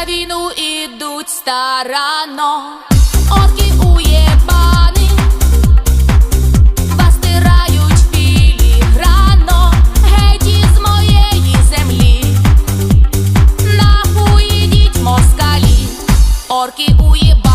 на війну ідуть старано. Орки уєбани вас стирають філіграно, геть з моєї землі. Нахуїдіть москалі, орки уєбани